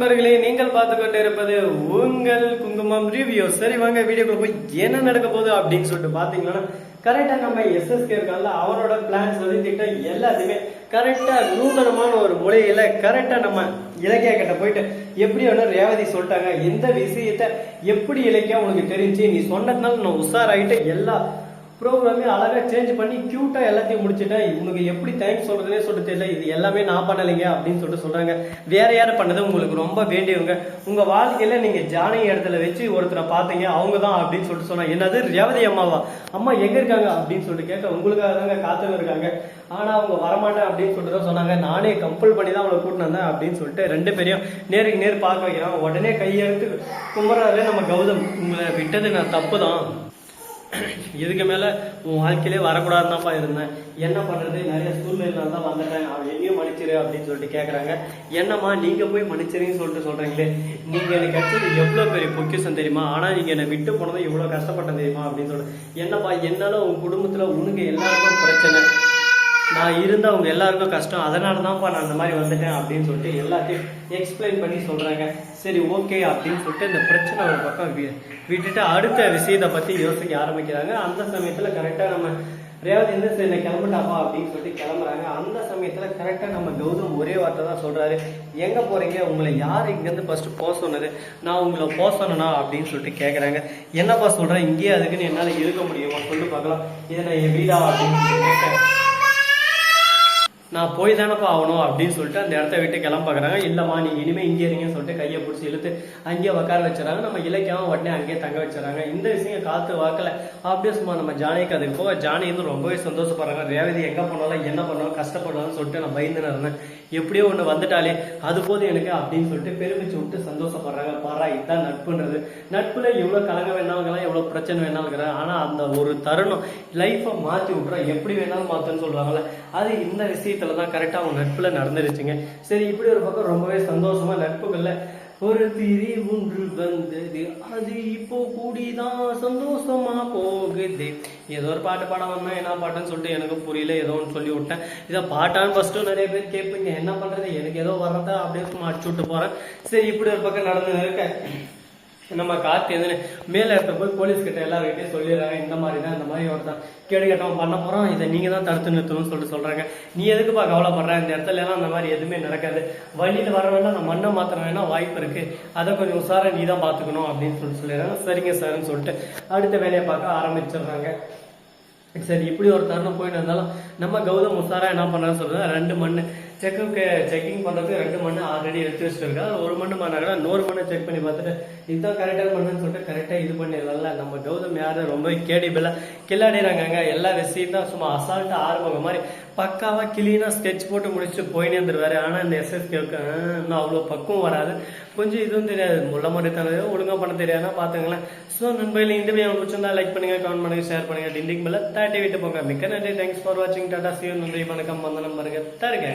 நண்பர்களே நீங்கள் பார்த்து கொண்டு இருப்பது உங்கள் குங்குமம் ரிவ்யூ சரி வாங்க வீடியோக்குள்ள போய் என்ன நடக்க போகுது அப்படின்னு சொல்லிட்டு பாத்தீங்கன்னா கரெக்டா நம்ம எஸ்எஸ்கே இருக்கான்ல அவரோட பிளான்ஸ் வந்து திட்டம் எல்லாத்தையுமே கரெக்டா நூதனமான ஒரு முறையில கரெக்டா நம்ம இலக்கியா கிட்ட போயிட்டு எப்படி வேணா ரேவதி சொல்லிட்டாங்க எந்த விஷயத்த எப்படி இலக்கியா உனக்கு தெரிஞ்சு நீ சொன்னதுனால நான் உஷாராயிட்டு எல்லா ப்ரோக்ராமே அழகாக சேஞ்ச் பண்ணி க்யூட்டாக எல்லாத்தையும் முடிச்சுட்டேன் உனக்கு எப்படி தேங்க்ஸ் சொல்கிறதுனே சொல்ல தெரியல. இது எல்லாமே நான் பண்ணலைங்க அப்படின்னு சொல்லிட்டு சொல்கிறாங்க வேற யார் பண்ணது? உங்களுக்கு ரொம்ப வேண்டியவங்க. உங்கள் வாழ்க்கையில் நீங்கள் ஜானகி இடத்துல வச்சு ஒருத்தரை பார்த்தீங்க அவங்க தான் அப்படின்னு சொல்லிட்டு சொன்னாங்க என்னது? ரேவதி அம்மாவா? அம்மா எங்கே இருக்காங்க? அப்படின்னு சொல்லிட்டு கேட்க உங்களுக்காக தாங்க காத்துன்னு இருக்காங்க. ஆனால் அவங்க வரமாட்டேன் அப்படின்னு சொல்லிட்டு தான் சொன்னாங்க. நானே கம்பல் பண்ணி தான் அவங்களை கூட்டினு வந்தேன் அப்படின்னு சொல்லிட்டு ரெண்டு பேரையும் நேருக்கு நேர் பார்க்க வைக்கிறான். உடனே கையெழுத்து கும்பறாரு நம்ம கௌதம் உங்களை விட்டது நான் தப்பு தான் இதுக்கு மேல உன் வாழ்க்கையிலே வரக்கூடாதுதான்ப்பா இருந்தேன். என்ன பண்றது? நிறைய சூழ்நிலையில தான் வந்துட்டேன். அவன் எங்கேயும் மன்னிச்சிரு அப்படின்னு சொல்லிட்டு கேக்குறாங்க. என்னம்மா நீங்க போய் மன்னிச்சிருன்னு சொல்லிட்டு சொல்றீங்களே? நீங்க எனக்கு கிடைச்சது எவ்வளவு பெரிய பொக்கிஷம் தெரியுமா? ஆனா நீங்க என்னை விட்டு போனதும் எவ்வளவு கஷ்டப்பட்டேன் தெரியுமா? அப்படின்னு சொல்லிட்டு. என்னப்பா என்னால உன் குடும்பத்துல உனக்கு எல்லாருக்கும் பிரச்சனை? நான் இருந்தால் அவங்க எல்லாருக்கும் கஷ்டம். அதனால தான்ப்பா நான் அந்த மாதிரி வந்துட்டேன் அப்படின்னு சொல்லிட்டு எல்லாத்தையும் எக்ஸ்பிளைன் பண்ணி சொல்கிறாங்க சரி ஓகே அப்படின்னு சொல்லிட்டு இந்த பிரச்சனை ஒரு பக்கம் விட்டுட்டு அடுத்த விஷயத்தை பற்றி யோசிக்க ஆரம்பிக்கிறாங்க. அந்த சமயத்தில் கரெக்டாக நம்ம ரேவதி இந்த சரி நான் கிளம்பிட்டாப்பா அப்படின்னு சொல்லிட்டு கிளம்புறாங்க. அந்த சமயத்தில் கரெக்டாக நம்ம கௌதம் ஒரே வார்த்தை தான் சொல்கிறாரு எங்கே போகிறீங்க உங்களை யார் இங்கேருந்து ஃபஸ்ட்டு போக சொன்னது? நான் உங்களை போக சொன்னனா? அப்படின்னு சொல்லிட்டு கேட்குறாங்க என்னப்பா சொல்கிறேன் இங்கேயே அதுக்குன்னு என்னால் இருக்க முடியுமா? சொல்லி பார்க்கலாம். இதை நான் என் வீடா? அப்படின்னு சொல்லிட்டு கேட்குறேன் நான் போய் தானப்பா ஆகணும் அப்படின்னு சொல்லிட்டு அந்த இடத்த விட்டு கிளம்ப இல்லைம்மா நீ இனிமே இங்கே இருங்கன்னு சொல்லிட்டு கையை பிடிச்சி இழுத்து அங்கேயே உட்கார வச்சுறாங்க. நம்ம இலக்கியம் உடனே அங்கேயே தங்க வச்சுறாங்க. இந்த விஷயம் காத்து வாக்கல. அப்படியே சும்மா நம்ம ஜானிக்கு அதுக்கு போக ஜானி வந்து ரொம்பவே சந்தோஷப்படுறாங்க. ரேவதி எங்கே போனாலும் என்ன பண்ணாலும் கஷ்டப்படலாம்னு சொல்லிட்டு நான் பயந்து இருந்தேன். எப்படியோ ஒன்று வந்துட்டாலே அது போதும் எனக்கு அப்படின்னு சொல்லிட்டு பெருமிச்சு விட்டு சந்தோஷப்படுறாங்க. பாரா இதுதான் நட்புன்றது. நட்புல எவ்வளோ கலங்க வேணாலும் எவ்வளோ பிரச்சனை வேணாலும் இருக்கிறாங்க ஆனால் அந்த ஒரு தருணம் லைஃபை மாற்றி விட்றோம் எப்படி வேணாலும் மாத்துன்னு சொல்கிறாங்களே அது இந்த விஷயம் விஷயத்துல தான் கரெக்டா அவங்க நட்புல நடந்துருச்சுங்க. சரி இப்படி ஒரு பக்கம் ரொம்பவே சந்தோஷமா நட்புகள்ல ஒரு திரி ஒன்று வந்தது. அது இப்போ கூடிதான் சந்தோஷமா போகுது. ஏதோ ஒரு பாட்டு பாட வந்தா என்ன பாட்டுன்னு சொல்லிட்டு எனக்கு புரியல ஏதோ ஒன்று சொல்லி விட்டேன். இதை பாட்டான்னு ஃபர்ஸ்ட்டும் நிறைய பேர் கேட்பீங்க என்ன பண்றது? எனக்கு ஏதோ வர்றதா அப்படியே சும்மா அடிச்சு விட்டு போறேன். சரி இப்படி ஒரு பக்கம் நடந்து இருக்க நம்ம காத்து எதுன்னு மேல இடத்த போய் போலீஸ் கிட்ட எல்லாருக்கிட்டையும் சொல்லிடுறாங்க இந்த மாதிரி தான் இந்த மாதிரி ஒருத்தன் கேடு கேட்டவன் பண்ண போறோம் இதை நீங்க தான் தடுத்து நிறுத்தணும்னு சொல்லிட்டு சொல்றாங்க. நீ எதுக்குப்பா கவலைப்படுற? இந்த இடத்துல எல்லாம் அந்த மாதிரி எதுவுமே நடக்காது. வழியில வர வேண்டாம் அந்த மண்ணை மாத்திர வேணா வாய்ப்பு இருக்கு. அதை கொஞ்சம் உசார நீ தான் பாத்துக்கணும் அப்படின்னு சொல்லிட்டு சொல்லிடுறாங்க. சரிங்க சார்னு சொல்லிட்டு அடுத்த வேலையை பார்க்க ஆரம்பிச்சிடுறாங்க. சரி இப்படி ஒரு தருணம் போயிட்டு இருந்தாலும் நம்ம கௌதம் உசாரா என்ன பண்ணான்னு சொல்றது ரெண்டு மண் செக்கப் செக்கிங் பண்றதுக்கு ரெண்டு மண் ஆல்ரெடி எடுத்து வச்சுட்டு இருக்கா ஒரு மண் பண்ணாங்கன்னா நூறு மண்ணை செக் பண்ணி பார்த்துட்டு இதுதான் கரெக்டாக மண்ணுன்னு சொல்லிட்டு கரெக்டாக இது பண்ணிடலாம்ல. நம்ம கௌதம் யாரும் ரொம்ப கேடிபிளா கில்லாடிறாங்க எல்லா விஷயம் தான் சும்மா அசால்ட்டா ஆரம்பம் மாதிரி பக்காவாக கிளீனாக ஸ்கெட்ச் போட்டு முடிச்சு போயினே இருந்துருவாரு. ஆனால் இந்த எஸ்எஸ்கேவுக்கு இன்னும் அவ்வளோ பக்குவம் வராது. கொஞ்சம் இதுவும் தெரியாது. முள்ள மாதிரி தானே ஒழுங்காக பண்ண தெரியாதுன்னா பார்த்துங்களேன். ஸோ நண்பர்களே இந்த வீடியோ பிடிச்சிருந்தா லைக் பண்ணுங்க கமெண்ட் பண்ணுங்க ஷேர் பண்ணுங்க. டிண்டிங் மேலே தாட்டி விட்டு போங்க. மிக்க நன்றி. தேங்க்ஸ் ஃபார் வாட்சிங் டாடா சிவன் நன்றி வணக்கம். வந்தனம் பாருங்க தருங்க